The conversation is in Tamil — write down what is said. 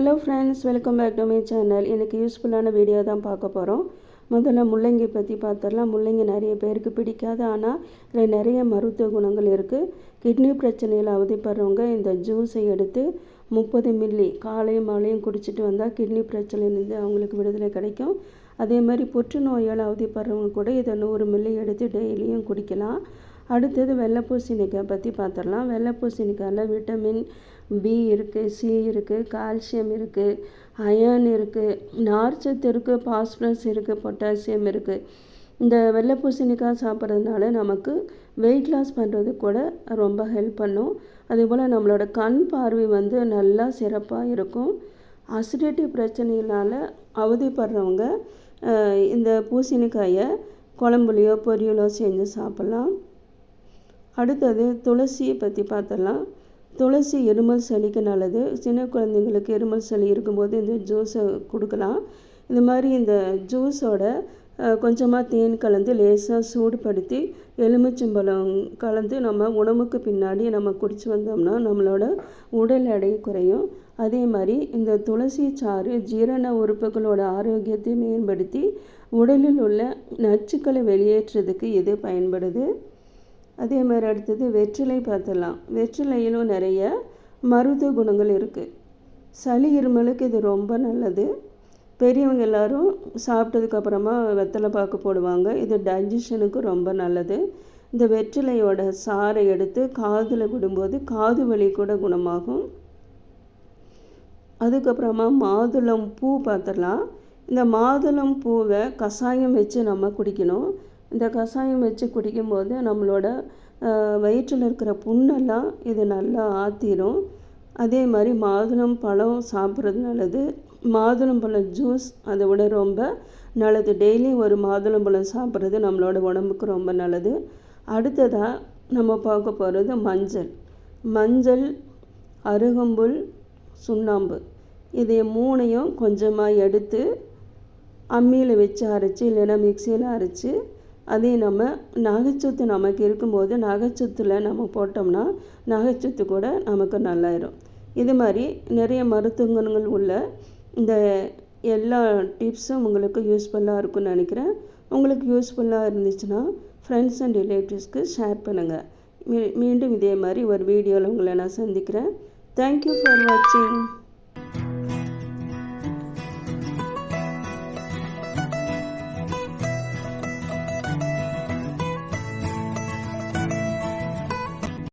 Hello friends welcome back to my channel எனக்கு யூஸ்ஃபுல்லான வீடியோ தான் பார்க்க போகிறோம் முதல்ல முள்ளங்கி பற்றி பார்த்துடலாம். முள்ளங்கி நிறைய பேருக்கு பிடிக்காது ஆனால் இதில் நிறைய மருத்துவ குணங்கள் இருக்குது கிட்னி பிரச்சனையில் அவதிப்படுறவங்க இந்த ஜூஸை எடுத்து முப்பது மில்லி காலையும் மாலையும் குடிச்சிட்டு வந்தால் கிட்னி பிரச்சனையிலேருந்து அவங்களுக்கு விடுதலை கிடைக்கும். அதே மாதிரி புற்றுநோயால் அவதிப்படுறவங்க கூட இதை நூறு மில்லி எடுத்து டெய்லியும் குடிக்கலாம். அடுத்தது வெள்ளை பூசணிக்காய் பற்றி பார்த்துடலாம் வெள்ளை பூசணிக்காயில் விட்டமின் பி இருக்குது சி இருக்குது கால்சியம் இருக்குது அயன் இருக்குது நார்ச்சத்து இருக்குது பாஸ்பரஸ் இருக்குது பொட்டாசியம் இருக்குது இந்த வெள்ளை பூசணிக்காய் சாப்பிட்றதுனால நமக்கு வெயிட் லாஸ் பண்ணுறது கூட ரொம்ப ஹெல்ப் பண்ணும். அதே போல் நம்மளோட கண் பார்வை வந்து நல்லா சிறப்பாக இருக்கும். அசிடிட்டி பிரச்சனையினால் அவதிப்படுறவங்க இந்த பூசணிக்காயை குழம்புலையோ பொரியலோ செஞ்சு சாப்பிட்லாம். அடுத்தது துளசியை பற்றி பார்த்தலாம். துளசி இருமல் சளிக்கு நல்லது. சின்ன குழந்தைங்களுக்கு இருமல் சளி இருக்கும்போது இந்த ஜூஸை கொடுக்கலாம். இந்த மாதிரி இந்த ஜூஸோட கொஞ்சமாக தேன் கலந்து லேசாக சூடுபடுத்தி எலுமிச்சம்பழம் கலந்து நம்ம உணவுக்கு பின்னாடி நம்ம குடிச்சு வந்தோம்னா நம்மளோட உடல் எடை குறையும். அதே மாதிரி இந்த துளசி சாறு ஜீரண உறுப்புகளோட ஆரோக்கியத்தை மேம்படுத்தி உடலில் உள்ள நச்சுக்களை வெளியேற்றுறதுக்கு இது பயன்படுது. அதே மாதிரி அடுத்தது வெற்றிலை பார்த்துடலாம். வெற்றிலையிலும் நிறைய மருத்துவ குணங்கள் இருக்குது சளி இருமலுக்கு இது ரொம்ப நல்லது. பெரியவங்க எல்லோரும் சாப்பிட்டதுக்கப்புறமா வெத்தலை பாக்கு போடுவாங்க. இது டைஜஷனுக்கு ரொம்ப நல்லது. இந்த வெற்றிலையோட சாறை எடுத்து காதில் விடும்போது காது வலி கூட குணமாகும். அதுக்கப்புறமா மாதுளம் பூ பார்த்துடலாம். இந்த மாதுளம் பூவை கஷாயம் வச்சு நம்ம குடிக்கணும். இந்த கஷாயம் வச்சு குடிக்கும்போது நம்மளோட வயிற்றில் இருக்கிற புண்ணெல்லாம் இது நல்லா ஆற்றிரும் அதே மாதிரி மாதுளம் பழம் சாப்பிட்றது நல்லது. மாதுளம் பழம் ஜூஸ் அதை விட ரொம்ப நல்லது. டெய்லி ஒரு மாதுளம் பழம் சாப்பிட்றது நம்மளோட உடம்புக்கு ரொம்ப நல்லது. அடுத்ததாக நம்ம பார்க்க போகிறது மஞ்சள். மஞ்சள் அருகம்புல் சுண்ணாம்பு. இதை மூணையும் கொஞ்சமாக எடுத்து அம்மியில் வச்சு அரைச்சி இல்லைன்னா மிக்சியில் அரைச்சி அதே நம்ம நகைச்சத்து நமக்கு இருக்கும்போது நகைச்சத்தில் நம்ம போட்டோம்னா நகைச்சத்து கூட நமக்கு நல்லாயிரும். இது மாதிரி நிறைய மருத்துவங்கள் உள்ள இந்த எல்லா டிப்ஸும் உங்களுக்கு யூஸ்ஃபுல்லாக இருக்கும்னு நினைக்கிறேன். உங்களுக்கு யூஸ்ஃபுல்லாக இருந்துச்சுன்னா ஃப்ரெண்ட்ஸ் அண்ட் ரிலேட்டிவ்ஸ்க்கு ஷேர் பண்ணுங்கள் மீ மீண்டும் இதே மாதிரி ஒரு வீடியோவில் உங்களை நான் சந்திக்கிறேன். தேங்க்யூ ஃபார் வாட்சிங்